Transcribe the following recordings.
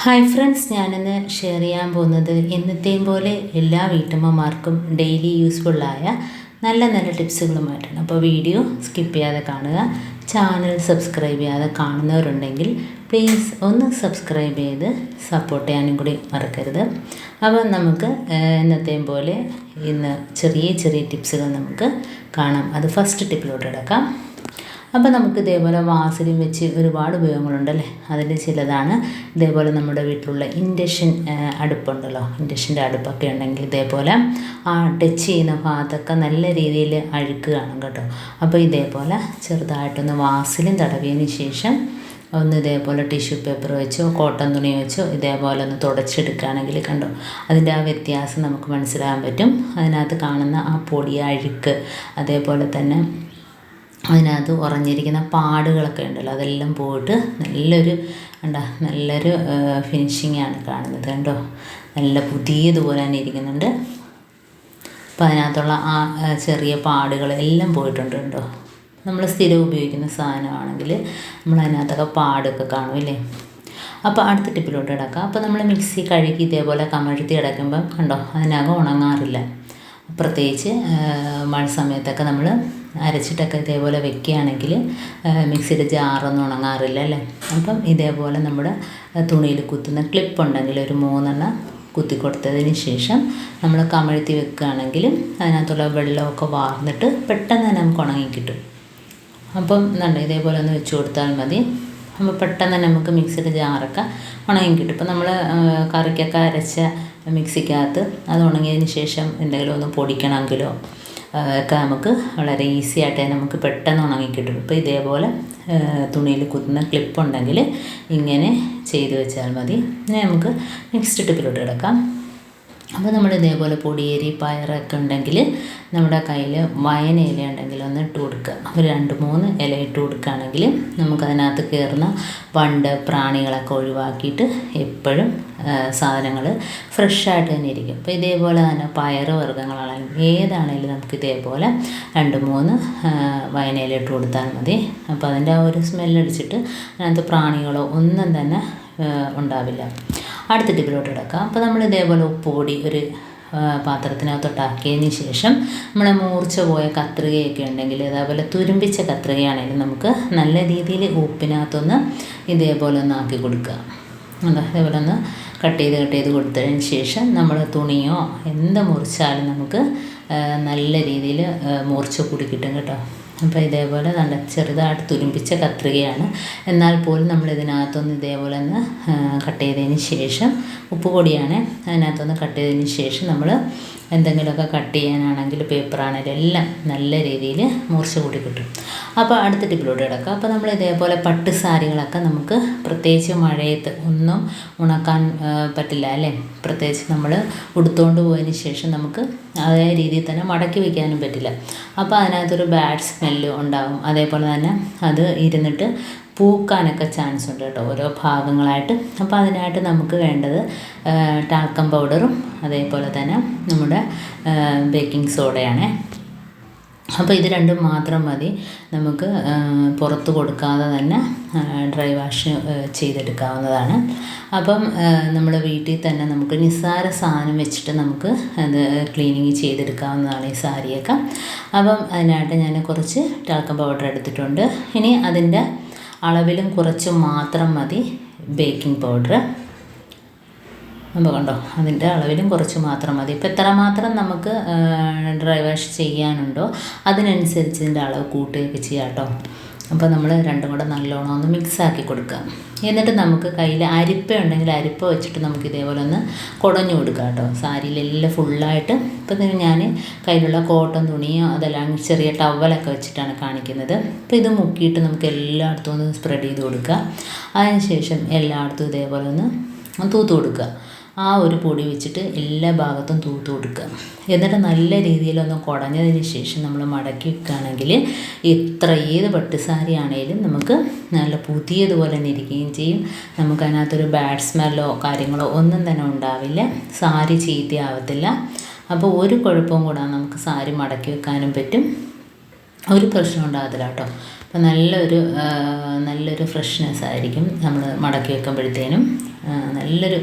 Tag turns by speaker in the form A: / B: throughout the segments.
A: Hi friends ഞാനിന്ന് share ചെയ്യാൻ പോകുന്നത് എന്നത്തെയും പോലെ എല്ലാ വീട്ടമ്മമാർക്കും ഡെയിലി യൂസ്ഫുള്ളായ നല്ല നല്ല ടിപ്സുകളുമായിട്ടാണ് അപ്പോൾ വീഡിയോ സ്കിപ്പ് ചെയ്യാതെ കാണുക. ചാനൽ സബ്സ്ക്രൈബ് ചെയ്യാതെ കാണുന്നവരുണ്ടെങ്കിൽ പ്ലീസ് ഒന്ന് സബ്സ്ക്രൈബ് ചെയ്ത് സപ്പോർട്ട് ചെയ്യാനും കൂടി മറക്കരുത്. അപ്പോൾ നമുക്ക് എന്നത്തെയും പോലെ ഇന്ന് ചെറിയ ചെറിയ ടിപ്സുകൾ നമുക്ക് കാണാം. അത് ഫസ്റ്റ് ടിപ്പിലോട്ട് കിടക്കാം. അപ്പോൾ നമുക്ക് ഇതേപോലെ വാസലിൻ വെച്ച് ഒരുപാട് ഉപയോഗങ്ങളുണ്ടല്ലേ? അതിൽ ചിലതാണ്. ഇതേപോലെ നമ്മുടെ വീട്ടിലുള്ള ഇൻഡക്ഷൻ അടുപ്പുണ്ടല്ലോ. ഇൻഡക്ഷന്റെ അടുപ്പൊക്കെ ഉണ്ടെങ്കിൽ ഇതേപോലെ ആ ടച്ച് ചെയ്യുന്ന ഭാഗത്തൊക്കെ നല്ല രീതിയിൽ അഴുക്ക് കാണും കേട്ടോ. അപ്പോൾ ഇതേപോലെ ചെറുതായിട്ടൊന്ന് വാസലിൻ തടവിയതിന് ശേഷം ഒന്ന് ഇതേപോലെ ടിഷ്യൂ പേപ്പർ വെച്ചോ കോട്ടൺ തുണി വെച്ചോ ഇതേപോലെ ഒന്ന് തുടച്ചെടുക്കുകയാണെങ്കിൽ കണ്ടോ അതിന്റെ ആ വ്യത്യാസം നമുക്ക് മനസ്സിലാകാൻ പറ്റും. അതിനകത്ത് കാണുന്ന ആ പൊടി അഴുക്ക് അതേപോലെ തന്നെ അതിനകത്ത് ഉറഞ്ഞിരിക്കുന്ന പാടുകളൊക്കെ ഉണ്ടല്ലോ അതെല്ലാം പോയിട്ട് നല്ലൊരു കണ്ടോ നല്ലൊരു ഫിനിഷിങ്ങാണ് കാണുന്നത് കണ്ടോ? നല്ല പുതിയതുപോലെ തന്നെ ഇരിക്കുന്നുണ്ട്. അപ്പോൾ അതിനകത്തുള്ള ആ ചെറിയ പാടുകൾ എല്ലാം പോയിട്ടുണ്ട് കണ്ടോ? നമ്മൾ സ്ഥിരം ഉപയോഗിക്കുന്ന സാധനമാണെങ്കിൽ നമ്മൾ അതിനകത്തൊക്കെ പാടൊക്കെ കാണും അല്ലേ? അപ്പോൾ അടുത്ത ടിപ്പിലോട്ട് കിടക്കാം. അപ്പോൾ നമ്മൾ മിക്സി കഴുകി ഇതേപോലെ കമഴ്ത്തി കിടക്കുമ്പം കണ്ടോ അതിനകം ഉണങ്ങാറില്ല. പ്രത്യേകിച്ച് മഴ സമയത്തൊക്കെ നമ്മൾ അരച്ചിട്ടൊക്കെ ഇതേപോലെ വെക്കുകയാണെങ്കിൽ മിക്സിയുടെ ജാറൊന്നും ഉണങ്ങാറില്ല അല്ലേ? അപ്പം ഇതേപോലെ നമ്മുടെ തുണിയിൽ കുത്തുന്ന ക്ലിപ്പ് ഉണ്ടെങ്കിൽ ഒരു മൂന്നെണ്ണം കുത്തി കൊടുത്തതിന് ശേഷം നമ്മൾ കമഴ്ത്തി വെക്കുകയാണെങ്കിൽ അതിനകത്തുള്ള വെള്ളമൊക്കെ വാർന്നിട്ട് പെട്ടെന്ന് തന്നെ നമുക്ക് ഉണങ്ങി കിട്ടും. അപ്പം നല്ല ഇതേപോലെ ഒന്ന് വെച്ച് കൊടുത്താൽ മതി. അപ്പോൾ പെട്ടെന്ന് തന്നെ നമുക്ക് മിക്സിയുടെ ജാറൊക്കെ ഉണങ്ങി കിട്ടും. ഇപ്പം നമ്മൾ കറിക്കൊക്കെ അരച്ച മിക്സിക്കകത്ത് അത് ഉണങ്ങിയതിന് ശേഷം എന്തെങ്കിലും ഒന്ന് പൊടിക്കണമെങ്കിലോ ഒക്കെ നമുക്ക് വളരെ ഈസി ആയിട്ട് നമുക്ക് പെട്ടെന്ന് ഉണങ്ങിക്കിട്ടും ഇപ്പോൾ ഇതേപോലെ തുണിയിൽ കുത്തുന്ന ക്ലിപ്പ് ഉണ്ടെങ്കിൽ ഇങ്ങനെ ചെയ്ത് വെച്ചാൽ മതി. ഇനി നമുക്ക് നെക്സ്റ്റ് ടിപ്പിലോട്ട് കിടക്കാം. അപ്പോൾ നമ്മൾ ഇതേപോലെ പൊടിയേരി പയറൊക്കെ ഉണ്ടെങ്കിൽ നമ്മുടെ കയ്യിൽ വയന ഇല ഉണ്ടെങ്കിൽ ഒന്ന് ഇട്ട് കൊടുക്കുക. ഒരു രണ്ട് മൂന്ന് ഇല ഇട്ട് കൊടുക്കുകയാണെങ്കിൽ നമുക്കതിനകത്ത് കയറുന്ന പണ്ട് പ്രാണികളൊക്കെ ഒഴിവാക്കിയിട്ട് എപ്പോഴും സാധനങ്ങൾ ഫ്രഷായിട്ട് തന്നെ ഇരിക്കും. അപ്പോൾ ഇതേപോലെ തന്നെ പയറ് വർഗങ്ങളാണെങ്കിലും ഏതാണെങ്കിലും നമുക്ക് ഇതേപോലെ രണ്ട് മൂന്ന് വയനയില ഇട്ട് കൊടുത്താൽ മതി. അപ്പോൾ അതിന്റെ ആ ഒരു സ്മെല്ലടിച്ചിട്ട് അതിനകത്ത് പ്രാണികളോ ഒന്നും തന്നെ ഉണ്ടാവില്ല. അടുത്ത ടിപ്പിലോട്ട് കിടക്കാം. അപ്പോൾ നമ്മൾ ഇതേപോലെ ഉപ്പ് പൊടി ഒരു പാത്രത്തിനകത്തോട്ടാക്കിയതിന് ശേഷം നമ്മൾ മൂർച്ച പോയ കത്രികയൊക്കെ ഉണ്ടെങ്കിൽ അതേപോലെ തുരുമ്പിച്ച കത്രികയാണെങ്കിലും നമുക്ക് നല്ല രീതിയിൽ ഉപ്പിനകത്തൊന്ന് ഇതേപോലെ ഒന്ന് ആക്കി കൊടുക്കുക. അതേപോലെ ഒന്ന് കട്ട് ചെയ്ത് കട്ട് ചെയ്ത് കൊടുത്തതിന് ശേഷം നമ്മൾ തുണിയോ എന്ത് മുറിച്ചാലും നമുക്ക് നല്ല രീതിയിൽ മൂർച്ച കൂടി കിട്ടും കേട്ടോ. അപ്പോൾ ഇതേപോലെ നല്ല ചെറുതായിട്ട് തുരുമ്പിച്ച കത്രികയാണ്. എന്നാൽ പോലും നമ്മൾ ഇതിനകത്തൊന്ന് ഇതേപോലെ ഒന്ന് കട്ട് ചെയ്തതിന് ശേഷം ഉപ്പ് പൊടിയാണ് അതിനകത്തൊന്ന് കട്ട് ചെയ്തതിന് ശേഷം നമ്മൾ എന്തെങ്കിലുമൊക്കെ കട്ട് ചെയ്യാനാണെങ്കിൽ പേപ്പറാണെങ്കിലും എല്ലാം നല്ല രീതിയിൽ മൂർച്ച കൂടി കിട്ടും. അപ്പോൾ അടുത്ത ടിപ്പിലോട്ട് കിടക്കുക അപ്പോൾ നമ്മൾ ഇതേപോലെ പട്ട് സാരികളൊക്കെ നമുക്ക് പ്രത്യേകിച്ച് മഴയത്ത് ഒന്നും ഉണക്കാൻ പറ്റില്ല അല്ലേ? പ്രത്യേകിച്ച് നമ്മൾ ഉടുത്തുകൊണ്ട് പോയതിന് ശേഷം നമുക്ക് അതേ രീതിയിൽ തന്നെ മടക്കി വയ്ക്കാനും പറ്റില്ല. അപ്പോൾ അതിനകത്തൊരു ബാഡ് സ്മെല്ല് ഉണ്ടാകും അതേപോലെ തന്നെ അത് ഇരുന്നിട്ട് പൂക്കാനൊക്കെ ചാൻസ് ഉണ്ട് കേട്ടോ ഓരോ ഭാഗങ്ങളായിട്ട്. അപ്പോൾ അതിനായിട്ട് നമുക്ക് വേണ്ടത് ടാൽക്കം പൗഡറും അതേപോലെ തന്നെ നമ്മുടെ ബേക്കിംഗ് സോഡയാണ് അപ്പോൾ ഇത് രണ്ടും മാത്രം മതി. നമുക്ക് പുറത്ത് കൊടുക്കാതെ തന്നെ ഡ്രൈ വാഷ് ചെയ്തെടുക്കാവുന്നതാണ്. അപ്പം നമ്മുടെ വീട്ടിൽ തന്നെ നമുക്ക് നിസ്സാര സാധനം വെച്ചിട്ട് നമുക്ക് അത് ക്ലീനിങ് ചെയ്തെടുക്കാവുന്നതാണ് ഈ സാരിയൊക്കെ. അപ്പം അതിനായിട്ട് ഞാൻ കുറച്ച് ടാൽക്കം പൗഡർ എടുത്തിട്ടുണ്ട്. ഇനി അതിന്റെ അളവിലും കുറച്ച് മാത്രം മതി ബേക്കിംഗ് പൗഡർ അപ്പോൾ കണ്ടോ? അതിന്റെ അളവിലും കുറച്ച് മാത്രം മതി. ഇപ്പോൾ എത്ര മാത്രം നമുക്ക് ഡ്രൈ വാഷ് ചെയ്യാനുണ്ടോ? അതിനനുസരിച്ച് ഇതിന്റെ അളവ് കൂട്ടുകയൊക്കെ ചെയ്യാം കേട്ടോ. അപ്പോൾ നമ്മൾ രണ്ടും കൂടെ നല്ലോണം ഒന്ന് മിക്സാക്കി കൊടുക്കുക എന്നിട്ട് നമുക്ക് കയ്യിൽ അരിപ്പ ഉണ്ടെങ്കിൽ അരിപ്പ വെച്ചിട്ട് നമുക്ക് ഇതേപോലെ ഒന്ന് കുടഞ്ഞു കൊടുക്കുക കേട്ടോ. സാരിയിലെല്ലാം ഫുള്ളായിട്ട് ഇപ്പം ഞാൻ കയ്യിലുള്ള കോട്ടൺ തുണിയോ അതെല്ലാം ചെറിയ ടവലൊക്കെ വെച്ചിട്ടാണ് കാണിക്കുന്നത്. അപ്പോൾ ഇത് മുക്കിയിട്ട് നമുക്ക് എല്ലായിടത്തും ഒന്ന് സ്പ്രെഡ് ചെയ്ത് കൊടുക്കുക അതിനുശേഷം എല്ലായിടത്തും ഇതേപോലെ ഒന്ന് തൂത്ത് കൊടുക്കുക. ആ ഒരു പൊടി വെച്ചിട്ട് എല്ലാ ഭാഗത്തും തൂത്ത് കൊടുക്കുക. എന്നിട്ട് നല്ല രീതിയിലൊന്ന് കുടഞ്ഞതിന് ശേഷം നമ്മൾ മടക്കി വെക്കുകയാണെങ്കിൽ എത്ര ഏത് പട്ടുസാരി ആണെങ്കിലും നമുക്ക് നല്ല പുതിയതുപോലെ തന്നെ ഇരിക്കുകയും ചെയ്യും. നമുക്ക് അതിനകത്തൊരു ബാഡ് സ്മെല്ലോ കാര്യങ്ങളോ ഒന്നും തന്നെ ഉണ്ടാവില്ല. സാരി ചീത്തയാവത്തില്ല. അപ്പോൾ ഒരു കുഴപ്പവും കൂടാതെ നമുക്ക് സാരി മടക്കി വെക്കാനും പറ്റും. ഒരു പ്രശ്നം ഉണ്ടാകത്തില്ല കേട്ടോ. അപ്പം നല്ലൊരു നല്ലൊരു ഫ്രഷ്നെസ് ആയിരിക്കും നമ്മൾ മടക്കി വെക്കുമ്പോഴത്തേനും. നല്ലൊരു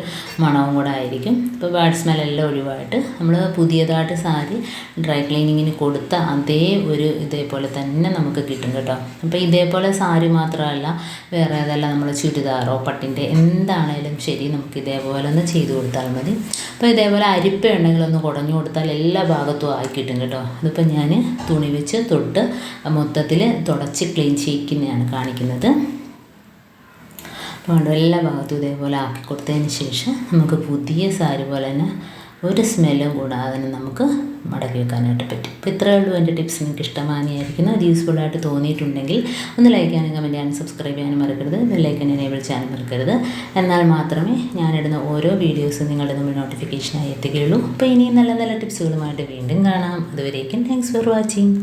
A: മണവും കൂടെ ആയിരിക്കും. ഇപ്പോൾ ബാഡ് സ്മെല്ലെല്ലാം ഒഴിവായിട്ട് നമ്മൾ പുതിയതായിട്ട് സാരി ഡ്രൈ ക്ലീനിങ്ങിന് കൊടുത്ത അതേ ഒരു ഇതേപോലെ തന്നെ നമുക്ക് കിട്ടും കേട്ടോ. അപ്പോൾ ഇതേപോലെ സാരി മാത്രമല്ല വേറെ ഏതെല്ലാം നമ്മൾ ചുരിദാറോ പട്ടിന്റെ എന്താണേലും ശരി നമുക്ക് ഇതേപോലെ ഒന്ന് ചെയ്ത് കൊടുത്താൽ മതി. അപ്പോൾ ഇതേപോലെ അരിപ്പ ഉണ്ടെങ്കിൽ ഒന്ന് കുടഞ്ഞു കൊടുത്താൽ എല്ലാ ഭാഗത്തും ആയി കിട്ടും കേട്ടോ. അതിപ്പോൾ ഞാൻ തുണി വെച്ച് തൊട്ട് മൊത്തത്തിൽ തുടച്ച് ക്ലീൻ ചെയ്യിക്കുന്നതാണ് കാണിക്കുന്നത്. അപ്പോൾ എല്ലാ ഭാഗത്തും ഇതേപോലെ ആക്കി കൊടുത്തതിന് ശേഷം നമുക്ക് പുതിയ സാരി പോലെ തന്നെ ഒരു സ്മെല്ലും കൂടാതെ നമുക്ക് മടക്കി വെക്കാനായിട്ട് പറ്റും. അപ്പോൾ ഇത്രയേ ഉള്ളൂ എന്റെ ടിപ്സ്. നിങ്ങൾക്ക് ഇഷ്ടമാനിയായിരിക്കുന്നു അത് യൂസ്ഫുൾ ആയിട്ട് തോന്നിയിട്ടുണ്ടെങ്കിൽ ഒന്ന് ലൈക്ക് ചെയ്യാനും കമന്റ് ചെയ്യാനും സബ്സ്ക്രൈബ് ചെയ്യാനും മറക്കരുത്. ബെല്ലൈക്കൻ എനേബിൾ ചെയ്യാനും മറക്കരുത്. എന്നാൽ മാത്രമേ ഞാനിടുന്ന ഓരോ വീഡിയോസും നിങ്ങളുടെ മുമ്പിൽ നോട്ടിഫിക്കേഷനായി എത്തുകയുള്ളൂ. അപ്പോൾ ഇനിയും നല്ല നല്ല ടിപ്സുകളുമായിട്ട് വീണ്ടും കാണാം. അതുവരേക്കും താങ്ക്സ് ഫോർ വാച്ചിങ്